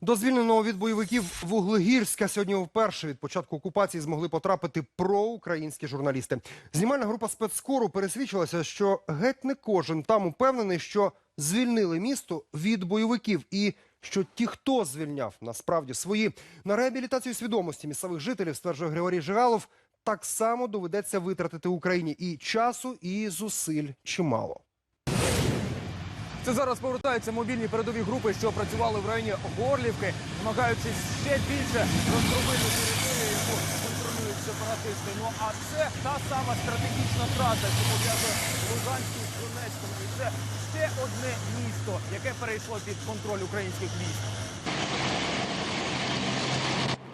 До звільненого від бойовиків Вуглегірська сьогодні вперше від початку окупації змогли потрапити проукраїнські журналісти. Знімальна група спецскору пересвідчилася, що геть не кожен там упевнений, що звільнили місто від бойовиків і що ті, хто звільняв, насправді свої на реабілітацію свідомості місцевих жителів, стверджує Григорій Жигалов, так само доведеться витратити Україні і часу, і зусиль чимало. Це зараз повертаються мобільні передові групи, що працювали в районі Горлівки, намагаючись ще більше розробити територію, яку контролюють сепаратисти. Ну а це та сама стратегічна траса, що пов'язує Луганську з Донецьком. І це ще одне місто, яке перейшло під контроль українських військ.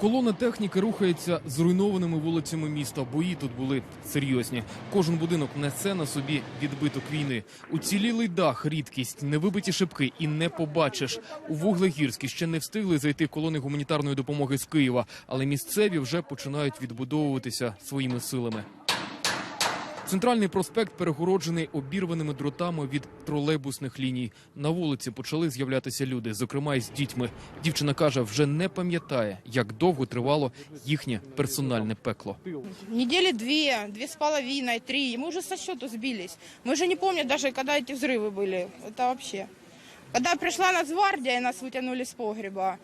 Колона техніки рухається зруйнованими вулицями міста. Бої тут були серйозні. Кожен будинок несе на собі відбиток війни. Уцілілий дах, рідкість, невибиті шибки і не побачиш. У Вуглегірській ще не встигли зайти колони гуманітарної допомоги з Києва, але місцеві вже починають відбудовуватися своїми силами. Центральний проспект перегороджений обірваними дротами від тролейбусних ліній. На вулиці почали з'являтися люди, зокрема із дітьми. Дівчина каже, вже не пам'ятає, як довго тривало їхнє персональне пекло. Недели две, две с половиной, три. Мы уже со счету сбились. Мы уже не помним даже, когда эти взрывы были. Это вообще. Когда пришла Нацгвардия и нас вытянули с погреба,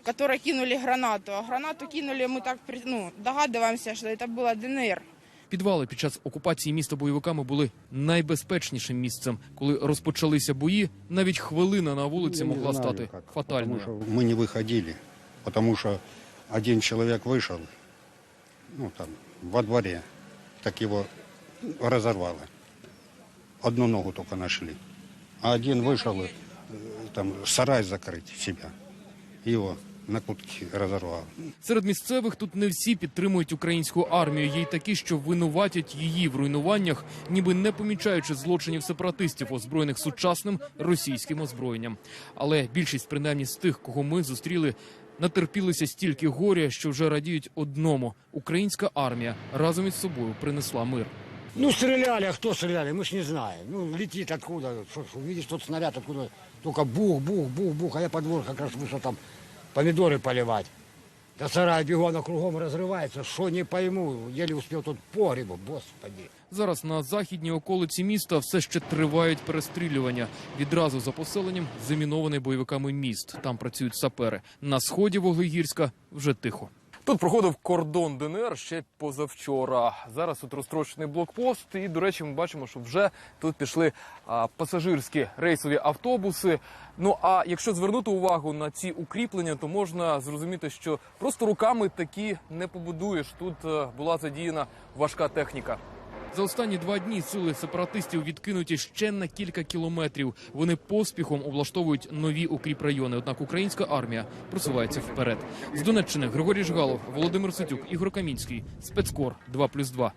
в которой кинули гранату. А гранату кинули, мы так при- ну, догадываемся, что это было ДНР. Підвали під час окупації міста бойовиками були найбезпечнішим місцем. Коли розпочалися бої, навіть хвилина на вулиці Я не могла знаю, стати как, фатальною. Потому что мы не выходили, потому что один человек вышел, ну там, во дворе, так его разорвало. Одну ногу только нашли. А один вышел, э, там, сарай закрыть себя. Его на кутки разорвало. Серед місцевих тут не всі підтримують українську армію. Є й такі, що винуватять її в руйнуваннях, ніби не помічаючи злочинів сепаратистів, озброєних сучасним російським озброєнням. Але більшість, принаймні, з тих, кого ми зустріли, натерпілися стільки горя, що вже радіють одному: українська армія разом із собою принесла мир. Ну, стреляли, а кто стреляли, мы ж не знаем. Ну, летит откуда, что, что, видишь, тот снаряд откуда, только бух, бух, бух, бух, а я под двор как раз вышел там помидоры поливать. Да сарай бігона кругом розривається, що не пойму, Єлі успів тут погрібу. господи. Зараз на західній околиці міста все ще тривають перестрілювання. Відразу за поселенням замінований бойовиками міст. Там працюють сапери. На сході Вуглегірська вже тихо. Тут проходив кордон ДНР ще позавчора. Зараз тут розстрочений блокпост, і до речі, ми бачимо, що вже тут пішли а, пасажирські рейсові автобуси. Ну а якщо звернути увагу на ці укріплення, то можна зрозуміти, що просто руками такі не побудуєш. Тут е, була задіяна важка техніка. За останні два дні сили сепаратистів відкинуті ще на кілька кілометрів. Вони поспіхом облаштовують нові укріпрайони. Однак українська армія просувається вперед. З Донеччини Григорій Жгалов, Володимир Ситюк, Ігор Камінський, спецкор 2+,2.